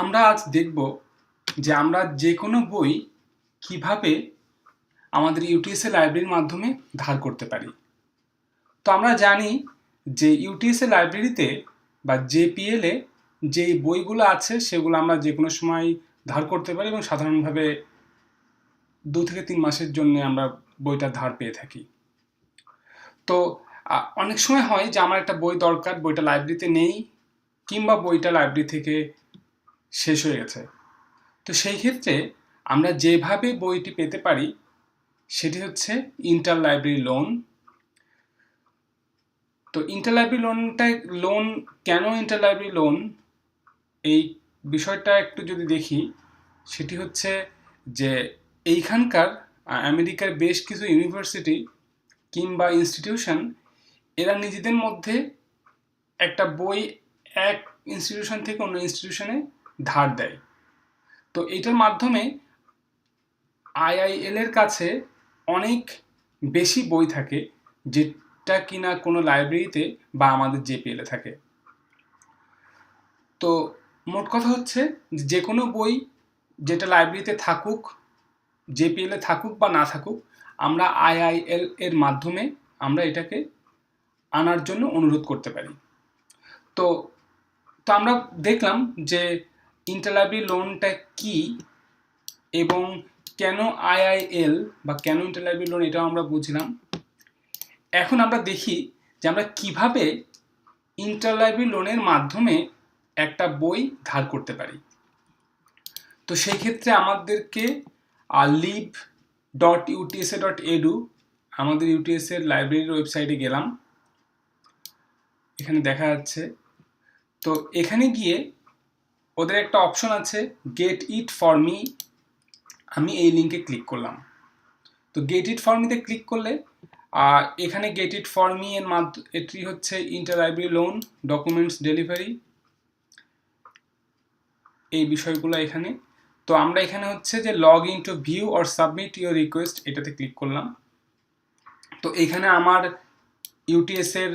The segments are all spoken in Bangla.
আমরা আজ দেখব যে আমরা যে কোনো বই কীভাবে আমাদের ইউটিএসএ লাইব্রেরির মাধ্যমে ধার করতে পারি। তো আমরা জানি যে ইউটিএসএ লাইব্রেরিতে বা জেপিএলে যে বইগুলো আছে সেগুলো আমরা যে কোনো সময় ধার করতে পারি এবং সাধারণভাবে দু থেকে তিন মাসের জন্য আমরা বইটা ধার পেয়ে থাকি। তো অনেক সময় হয় যে আমার একটা বই দরকার, বইটা লাইব্রেরিতে নেই কিংবা বইটা লাইব্রেরি থেকে শেষ হয়ে গেছে। তো সেই ক্ষেত্রে আমরা যেভাবে বইটি পেতে পারি, সেটি হচ্ছে ইন্টার লাইব্রেরি লোন তো ইন্টার লাইব্রেরি লোনটা লোন কেন ইন্টার লাইব্রেরি লোন এই বিষয়টা একটু যদি দেখি, সেটি হচ্ছে যে এইখানকার আমেরিকার বেশ কিছু ইউনিভার্সিটি কিংবা ইনস্টিটিউশন এরা নিজেদের মধ্যে একটা বই এক ইনস্টিটিউশন থেকে অন্য ইনস্টিটিউশনে ধার দেয়। তো এটার মাধ্যমে আইআইএল এর কাছে অনেক বেশি বই থাকে যেটা কিনা কোনো লাইব্রেরিতে বা আমাদের জেপিএল এ থাকে। তো মোট কথা হচ্ছে যে কোনো বই যেটা লাইব্রেরিতে থাকুক জেপিএল এ থাকুক বা না থাকুক, আমরা আইআইএল এর মাধ্যমে আমরা এটাকে আনার জন্য অনুরোধ করতে পারি। তো তো আমরা দেখলাম যে ইন্টারলাইব্রেরি লোনটা কি এবং কেন আইআইএল বা কেন ইন্টারলাইব্রেরি লোন এটাও আমরা বুঝলাম। এখন আমরা দেখি যে আমরা কীভাবে ইন্টারলাইব্রেরি লোনের মাধ্যমে একটা বই ধার করতে পারি। তো সেই ক্ষেত্রে আমাদেরকে lib dot UTSA dot edu, আমাদের ইউটিএসএর লাইব্রেরির ওয়েবসাইটে গেলাম। এখানে দেখা যাচ্ছে। তো এখানে গিয়ে ওদের একটা অপশন আছে গেট ইট ফর মি আমি এই লিঙ্কে ক্লিক করলাম। তো গেট ইট ফর মিতে ক্লিক করলে এখানে গেট ইট ফর মি এর মাধ্য, এটি হচ্ছে inter library loan documents delivery এই বিষয়গুলো এখানে। তো আমরা এখানে হচ্ছে যে log in to view or submit your request এটাতে ক্লিক করলাম। তো এখানে আমার ইউটিএস এর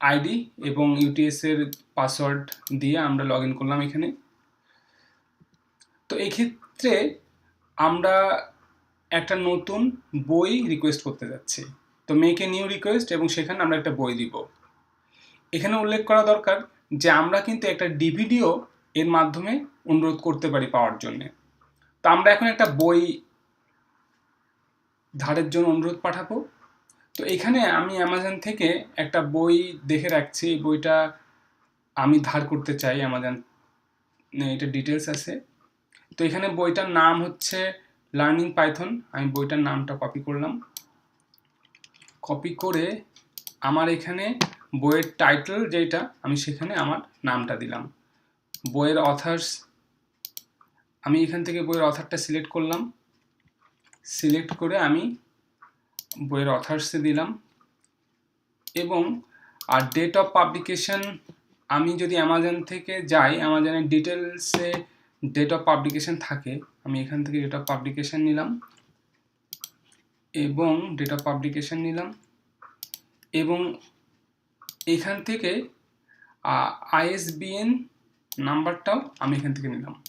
আইডি এবং ইউটিএস এর পাসওয়ার্ড দিয়ে আমরা লগ ইন করলাম এখানে। তো এই ক্ষেত্রে আমরা একটা নতুন বই রিকোয়েস্ট করতে যাচ্ছি। তো এ নিউ রিকোয়েস্ট এবং সেখানে আমরা একটা বই দিব। এখানে উল্লেখ করা দরকার যে আমরা কিন্তু একটা ডিভিডিও এর মাধ্যমে অনুরোধ করতে পারি পাওয়ার জন্যে। তো আমরা এখন একটা বই ধারের জন্য অনুরোধ পাঠাবো। তো এখানে আমি অ্যামাজন থেকে একটা বই দেখে রাখছি। এই বইটা আমি ধার করতে চাই অ্যামাজন এটা ডিটেলস আছে। তো এখানে বইটার নাম হচ্ছে লার্নিং পাইথন আমি বইটার নামটা কপি করলাম। কপি করে আমার এখানে বইয়ের টাইটেল যেটা, আমি সেখানে আমার নামটা দিলাম। বইয়ের অথার্স আমি এখান থেকে বইয়ের অথারটা সিলেক্ট করলাম। সিলেক্ট করে আমি বইয়ের অথার্সে দিলাম। এবং, আর ডেট অফ পাবলিকেশন আমি যদি অ্যামাজন থেকে যাই অ্যামাজনের ডিটেলসে ডেট অফ পাবলিকেশন থাকে, আমি এখান থেকে ডেট অফ পাবলিকেশন নিলাম। এবং ডেট অফ পাবলিকেশন নিলাম। এবং, এখান থেকে আইএসবিএন নাম্বারটাও আমি এখান থেকে নিলাম।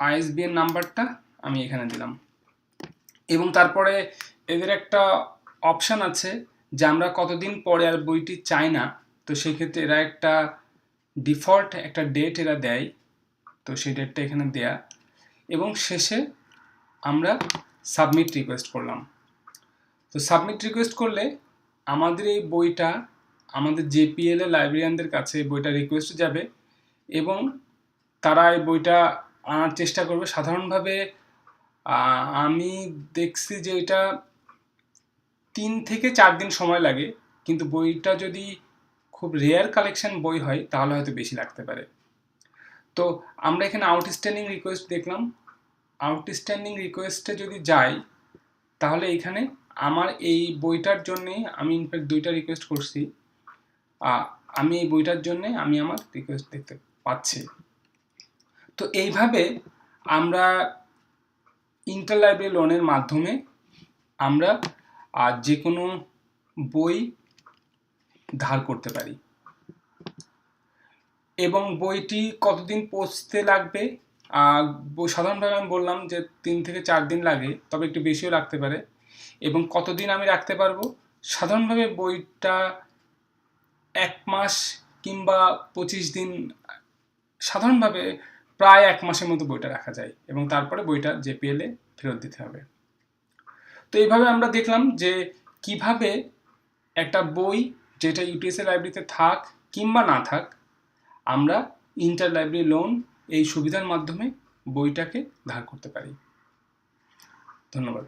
আইএসবিএন নাম্বারটা আমি এখানে দিলাম। এবং তারপরে এদের একটা অপশান আছে যে আমরা কতদিন পরে আর বইটি চাই না, তো সেই ক্ষেত্রে এরা একটা ডিফল্ট একটা ডেট এরা দেয়, তো সেই ডেটটা এখানে দেয়া। এবং শেষে আমরা সাবমিট রিকোয়েস্ট করলাম। তো সাবমিট রিকোয়েস্ট করলে আমাদের এই বইটা, আমাদের জেপিএল লাইব্রেরিয়ানদের কাছে এই বইটা রিকোয়েস্ট যাবে এবং তারা এই বইটা আনার চেষ্টা করবে। সাধারণভাবে আমি দেখছি যে এটা তিন থেকে চার দিন সময় লাগে, কিন্তু বইটা যদি খুব রেয়ার কালেকশন বই হয়, তাহলে হয়তো বেশি লাগতে পারে। তো আমরা এখানে আউটস্ট্যান্ডিং রিকোয়েস্ট দেখলাম। আউটস্ট্যান্ডিং রিকোয়েস্টে যদি যাই, তাহলে এখানে আমার এই বইটার জন্যে আমি ইনফ্যাক্ট দুইটা রিকোয়েস্ট করছি। আমি এই বইটার জন্যে আমি আমার রিকোয়েস্ট দেখতে পাচ্ছি। তো এইভাবে আমরা ইন্টার লাইব্রেরি লোনের মাধ্যমে আমরা যে কোনো বই ধার করতে পারি। এবং বইটি কতদিন পৌঁছতে লাগবে? সাধারণভাবে আমি বললাম যে তিন থেকে চার দিন লাগে, তবে একটু বেশিও লাগতে পারে। এবং কতদিন আমি রাখতে পারব? সাধারণভাবে বইটা এক মাস কিংবা পঁচিশ দিন সাধারণভাবে প্রায় এক মাসের মতো বইটা রাখা যায় এবং তারপরে বইটা জেপিএলে ফেরত দিতে হবে। তো এইভাবে আমরা দেখলাম যে কীভাবে একটা বই যেটা ইউটিএসএ লাইব্রেরিতে থাক কিংবা না থাক, আমরা ইন্টার লাইব্রেরি লোন এই সুবিধার মাধ্যমে বইটাকে ধার করতে পারি। ধন্যবাদ।